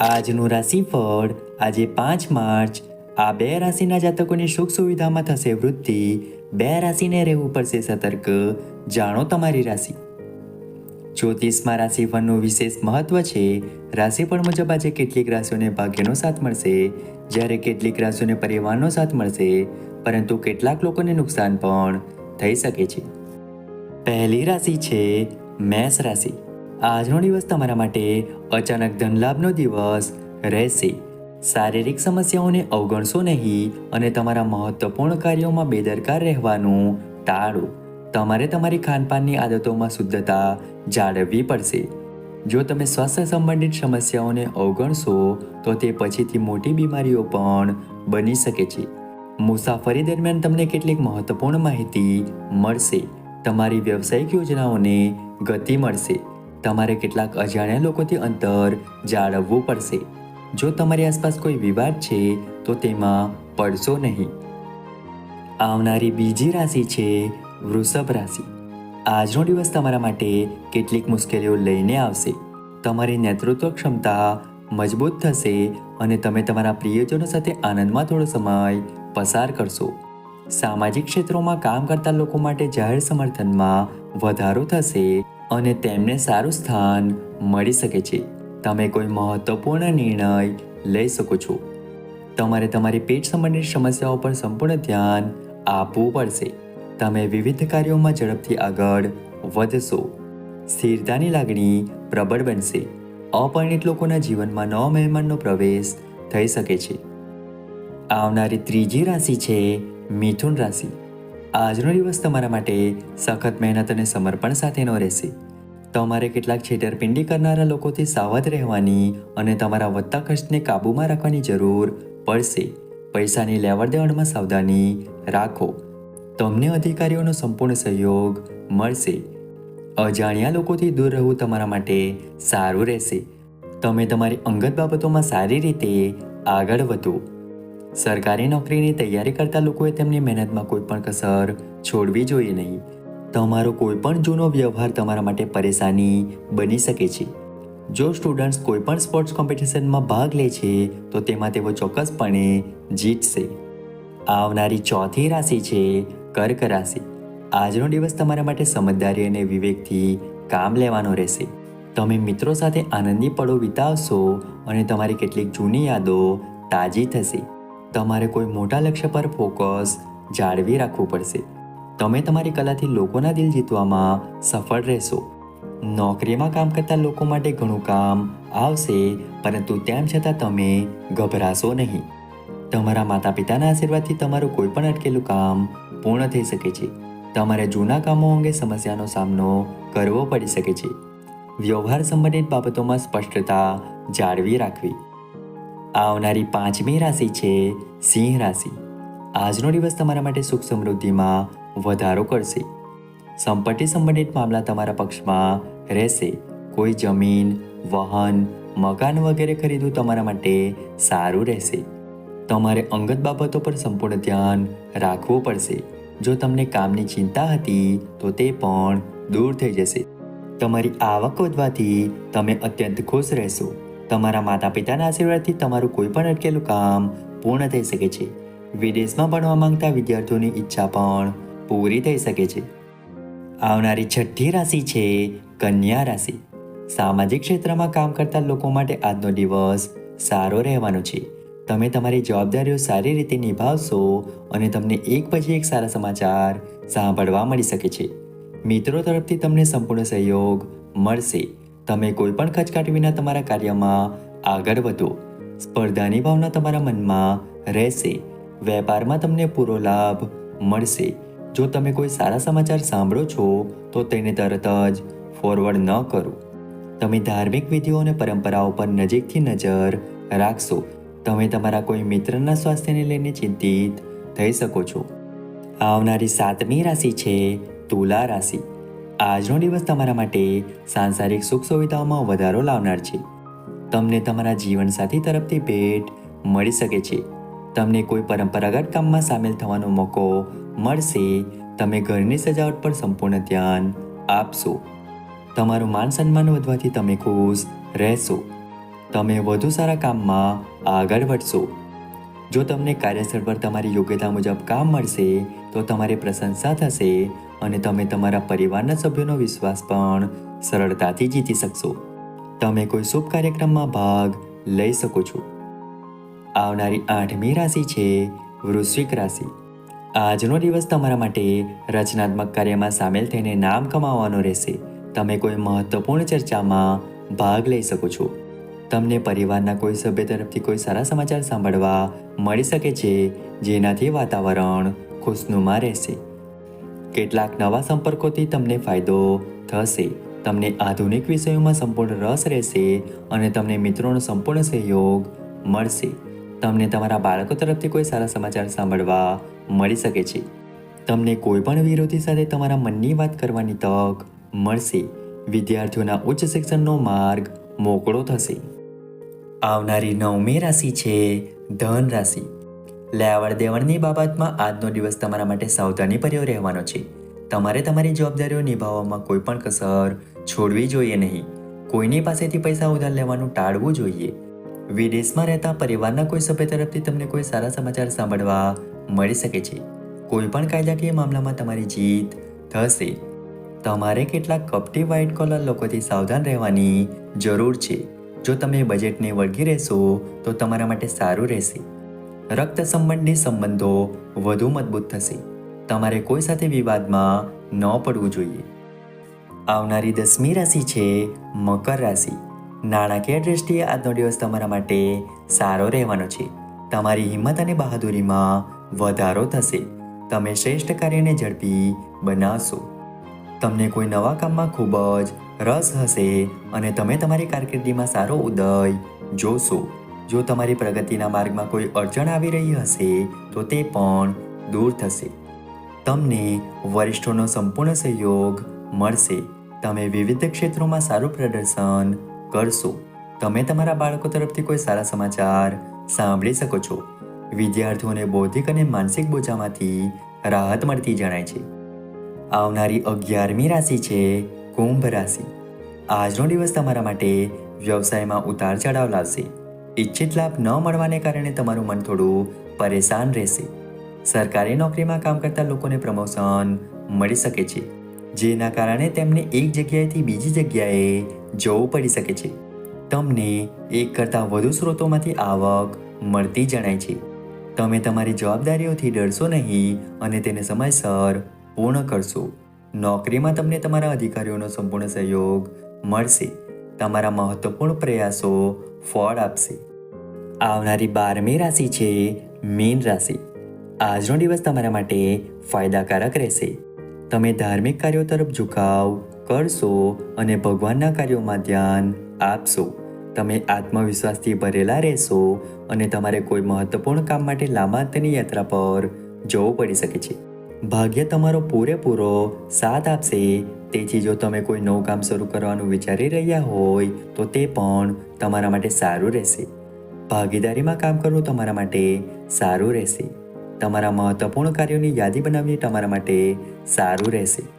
આજનું રાશિફળ આજે પાંચ માર્ચ. આ બે રાશિના જાતકોની સુખ સુવિધામાં થશે વૃદ્ધિ. બે રાશિને રહેવું પડશે સતર્ક. જાણો તમારી રાશિ. જ્યોતિષમાં રાશિફળનું વિશેષ મહત્વ છે. રાશિફળ મુજબ આજે કેટલીક રાશિઓને ભાગ્યનો સાથ મળશે. જ્યારે કેટલીક રાશિઓને પરિવારનો સાથ મળશે. પરંતુ કેટલાક લોકોને નુકસાન પણ થઈ શકે છે. પહેલી રાશિ છે મેષ રાશિ. આજનો દિવસ તમારા માટે અચાનક ધનલાભનો દિવસ રહેશે. શારીરિક સમસ્યાઓને અવગણશો નહીં અને તમારા મહત્વપૂર્ણ કાર્યોમાં બેદરકાર રહેવાનું ટાળો. તમારે તમારી ખાનપાનની આદતોમાં શુદ્ધતા જાળવવી પડશે. જો તમે સ્વાસ્થ્ય સંબંધિત સમસ્યાઓને અવગણશો, તો તે પછીથી મોટી બીમારીઓ પણ બની શકે છે. મુસાફરી દરમિયાન તમને કેટલીક મહત્વપૂર્ણ માહિતી મળશે. તમારી વ્યવસાયિક યોજનાઓને ગતિ મળશે. તમારે કેટલાક અજાણ્યા લોકોથી અંતર જાળવવું પડશે. જો તમારી આસપાસ કોઈ વિવાદ છે, તો તેમાં પડશો નહીં. આવનારી બીજી રાશિ છે વૃષભ રાશિ. આજનો દિવસ તમારા માટે કેટલીક મુશ્કેલીઓ લઈને આવશે. તમારી નેતૃત્વ ક્ષમતા મજબૂત થશે અને તમે તમારા પ્રિયજનો સાથે આનંદમાં થોડો સમય પસાર કરશો. સામાજિક ક્ષેત્રોમાં કામ કરતા લોકો માટે જાહેર સમર્થનમાં વધારો થશે અને તેમને સારું સ્થાન મળી શકે છે. તમે કોઈ મહત્વપૂર્ણ નિર્ણય લઈ શકો છો. તમારે તમારી પેટ સંબંધિત સમસ્યાઓ પર સંપૂર્ણ ધ્યાન આપવું પડશે. તમે વિવિધ કાર્યોમાં ઝડપથી આગળ વધશો. સ્થિરતાની લાગણી પ્રબળ બનશે. અપરિણિત લોકોના જીવનમાં નવા મહેમાનનો પ્રવેશ થઈ શકે છે. આવનારી ત્રીજી રાશિ છે મિથુન રાશિ. આજનો દિવસ તમારા માટે સખત મહેનત અને સમર્પણ સાથેનો રહેશે. તમારે કેટલાક છેતરપિંડી કરનારા લોકોથી સાવધ રહેવાની અને તમારા વધતા ખર્ચને કાબૂમાં રાખવાની જરૂર પડશે. પૈસાની લેવડ દેવડમાં સાવધાની રાખો. તમને અધિકારીઓનો સંપૂર્ણ સહયોગ મળશે. અજાણ્યા લોકોથી દૂર રહેવું તમારા માટે સારું રહેશે. તમે તમારી અંગત બાબતોમાં સારી રીતે આગળ વધો. સરકારી નોકરીની તૈયારી કરતા લોકોએ તેમની મહેનતમાં કોઈ પણ કસર છોડવી જોઈએ નહીં. તમારો કોઈ પણ જૂનો વ્યવહાર તમારા માટે પરેશાની બની શકે છે. જો સ્ટુડન્ટ્સ કોઈ પણ સ્પોર્ટ્સ કોમ્પિટિશનમાં ભાગ લે છે, તો તેમાં તેઓ ચોક્કસપણે જીતશે. આવનારી ચોથી રાશિ છે કર્ક રાશિ. આજનો દિવસ તમારા માટે સમજદારી અને વિવેકથી કામ લેવાનો રહેશે. તમે મિત્રો સાથે આનંદી પળો વિતાવશો અને તમારી કેટલીક જૂની યાદો તાજી થશે. તમારે કોઈ મોટા લક્ષ્ય પર ફોકસ જાળવી રાખવું પડશે. તમે તમારી કલાથી લોકોના દિલ જીતવામાં સફળ રહેશો. નોકરીમાં કામ કરતા લોકો માટે ઘણું કામ આવશે, પરંતુ તેમ છતાં તમે ગભરાશો નહીં. તમારા માતા પિતાના આશીર્વાદથી તમારું કોઈ પણ અટકેલું કામ પૂર્ણ થઈ શકે છે. તમારે જૂના કામો અંગે સમસ્યાનો સામનો કરવો પડી શકે છે. વ્યવહાર સંબંધિત બાબતોમાં સ્પષ્ટતા જાળવી રાખવી. આવનારી પાંચમી રાશિ છે સિંહ રાશિ. આજનો દિવસ તમારા માટે સુખ સમૃદ્ધિમાં વધારો કરશે. સંપત્તિ સંબંધિત મામલા તમારા પક્ષમાં રહેશે. કોઈ જમીન, વાહન, મકાન વગેરે ખરીદવું તમારા માટે સારું રહેશે. તમારે અંગત બાબતો પર સંપૂર્ણ ધ્યાન રાખવું પડશે. જો તમને કામની ચિંતા હતી, તો તે પણ દૂર થઈ જશે. તમારી આવક વધવાથી તમે અત્યંત ખુશ રહેશો. તમારા માતા પિતાના આશીર્વાદથી તમારું કોઈ પણ અટકેલું કામ પૂર્ણ થઈ શકે છે. વિદેશમાં ભણવા માંગતા વિદ્યાર્થીઓની ઈચ્છા પણ પૂરી થઈ શકે છે. આવનારી છઠ્ઠી રાશિ છે કન્યા રાશિ. સામાજિક ક્ષેત્રમાં કામ કરતા લોકો માટે આજનો દિવસ સારો રહેવાનો છે. તમે તમારી જવાબદારીઓ સારી રીતે નિભાવશો અને તમને એક પછી એક સારા સમાચાર સાંભળવા મળી શકે છે. મિત્રો તરફથી તમને સંપૂર્ણ સહયોગ મળશે. તમે કોઈ પણ ખચકાટ વિના તમારા કાર્યમાં આગળ વધો. સ્પર્ધાની ભાવના તમારા મનમાં રહેશે. વેપારમાં તમને પૂરો લાભ મળશે. જો તમે કોઈ સારા સમાચાર સાંભળો છો, તો તેને તરત જ ફોરવર્ડ ન કરો. તમે ધાર્મિક વિધિઓ અને પરંપરાઓ પર નજીકથી નજર રાખશો. તમે તમારા કોઈ મિત્રના સ્વાસ્થ્યને લઈને ચિંતિત થઈ શકો છો. આવનારી સાતમી રાશિ છે તુલા રાશિ. આજનો દિવસ તમારા માટે સાંસારિક સુખ સુવિધાઓમાં વધારો લાવનાર છે. તમને તમારા જીવનસાથી તરફથી ભેટ મળી શકે છે. તમને કોઈ પરંપરાગત કામમાં સામેલ થવાનો મોકો મળશે. તમે ઘરની સજાવટ પર સંપૂર્ણ ધ્યાન આપશો. તમારું માન સન્માન વધવાથી તમે ખુશ રહેશો. તમે વધુ સારા કામમાં આગળ વધશો. જો તમને કાર્યસ્થળ પર તમારી યોગ્યતા મુજબ કામ મળશે, તો તમારી પ્રશંસા થશે. અને તમે તમારા પરિવારના સભ્યોનો વિશ્વાસ પણ સરળતાથી જીતી શકશો. તમે કોઈ શુભ કાર્યક્રમમાં ભાગ લઈ શકો છો. આવનારી આઠમી રાશિ છે વૃશ્ચિક રાશિ. આજનો દિવસ તમારા માટે રચનાત્મક કાર્યમાં સામેલ થઈને નામ કમાવવાનો રહેશે. તમે કોઈ મહત્વપૂર્ણ ચર્ચામાં ભાગ લઈ શકો છો. તમને પરિવારના કોઈ સભ્ય તરફથી કોઈ સારા સમાચાર સાંભળવા મળી શકે છે, જેનાથી વાતાવરણ ખુશનુમા રહેશે. કેટલાક નવા સંપર્કોથી તમને ફાયદો થશે. તમને આધુનિક વિષયોમાં સંપૂર્ણ રસ રહેશે અને તમને મિત્રોનો સંપૂર્ણ સહયોગ મળશે. તમને તમારા બાળકો તરફથી કોઈ સારા સમાચાર સાંભળવા મળી શકે છે. તમને કોઈ પણ વિરોધી સાથે તમારા મનની વાત કરવાની તક મળશે. વિદ્યાર્થીઓના ઉચ્ચ શિક્ષણનો માર્ગ મોકળો થશે. આવનારી નવમી રાશિ છે ધન રાશિ. લેવડ દેવડની બાબતમાં આજનો દિવસ તમારા માટે સાવધાનીભર્યો રહેવાનો છે. તમારે તમારી જવાબદારીઓ નિભાવવામાં કોઈ પણ કસર છોડવી જોઈએ નહીં. કોઈની પાસેથી પૈસા ઉધાર લેવાનું ટાળવું જોઈએ. વિદેશમાં રહેતા પરિવારના કોઈ સભ્ય તરફથી તમને કોઈ સારા સમાચાર સાંભળવા મળી શકે છે. કોઈ પણ કાયદાકીય મામલામાં તમારી જીત થશે. તમારે કેટલાક કપટી વ્હાઇટ કોલર લોકોથી સાવધાન રહેવાની જરૂર છે. જો તમે બજેટને વળગી રહેશો, તો તમારા માટે સારું રહેશે. રક્ત સંબંધી સંબંધો વધુ મજબૂત થશે. તમારે કોઈ સાથે વિવાદમાં ન પડવું જોઈએ. આવનારી દસમી રાશિ છે મકર રાશિ. નાણાકીય દ્રષ્ટિએ આજનો દિવસ તમારા માટે સારો રહેવાનો છે. તમારી હિંમત અને બહાદુરીમાં વધારો થશે. તમે શ્રેષ્ઠ કાર્યને ઝડપી બનાવશો. તમને કોઈ નવા કામમાં ખૂબ જ રસ હશે અને તમે તમારી કારકિર્દીમાં સારો ઉદય જોશો. જો તમારી પ્રગતિના માર્ગમાં કોઈ અડચણ આવી રહી હશે, તો તે પણ દૂર થશે. તમને વરિષ્ઠોનો સંપૂર્ણ સહયોગ મળશે. તમે વિવિધ ક્ષેત્રોમાં સારું પ્રદર્શન કરશો. તમે તમારા બાળકો તરફથી કોઈ સારા સમાચાર સાંભળી શકો છો. વિદ્યાર્થીઓને બૌદ્ધિક અને માનસિક બોજામાંથી રાહત મળતી જણાય છે. આવનારી અગિયારમી રાશિ છે કુંભ રાશિ. આજનો દિવસ તમારા માટે વ્યવસાયમાં ઉતાર ચઢાવ લાવશે. ઈચ્છિત લાભ ન મળવાને કારણે તમારું મન થોડું પરેશાન રહેશે. સરકારી નોકરીમાં કામ કરતા લોકોને પ્રમોશન મળી શકે છે, જેના કારણે તેમને એક જગ્યાએથી બીજી જગ્યાએ જવું પડી શકે છે. તમને એક કરતાં વધુ સ્ત્રોતોમાંથી આવક મળતી જણાય છે. તમે તમારી જવાબદારીઓથી ડરશો નહીં અને તેને સમયસર પૂર્ણ કરશો. નોકરીમાં તમને તમારા અધિકારીઓનો સંપૂર્ણ સહયોગ મળશે. તમારા મહત્વપૂર્ણ પ્રયાસો ફળ આપશે. આવનારી બારમી રાશિ છે મીન રાશિ. આજનો દિવસ તમારા માટે ફાયદાકારક રહેશે. તમે ધાર્મિક કાર્યો તરફ ઝુકાવ, કરશો અને ભગવાનના કાર્યોમાં ધ્યાન આપશો. તમે આત્મવિશ્વાસથી ભરેલા રહેશો અને તમારે કોઈ મહત્વપૂર્ણ કામ માટે લાંબા અંતરની યાત્રા પર જવું પડી શકે છે. ભાગ્ય તમારો પૂરેપૂરો સાથ આપશે તેથી જો તમે કોઈ નવું કામ શરૂ કરવાનું વિચારી રહ્યા હોય, તો તે પણ તમારા માટે સારું રહેશે. ભાગીદારીમાં કામ કરવું તમારા માટે સારું રહેશે. તમારા મહત્વપૂર્ણ કાર્યોની યાદી બનાવવી તમારા માટે સારું રહેશે.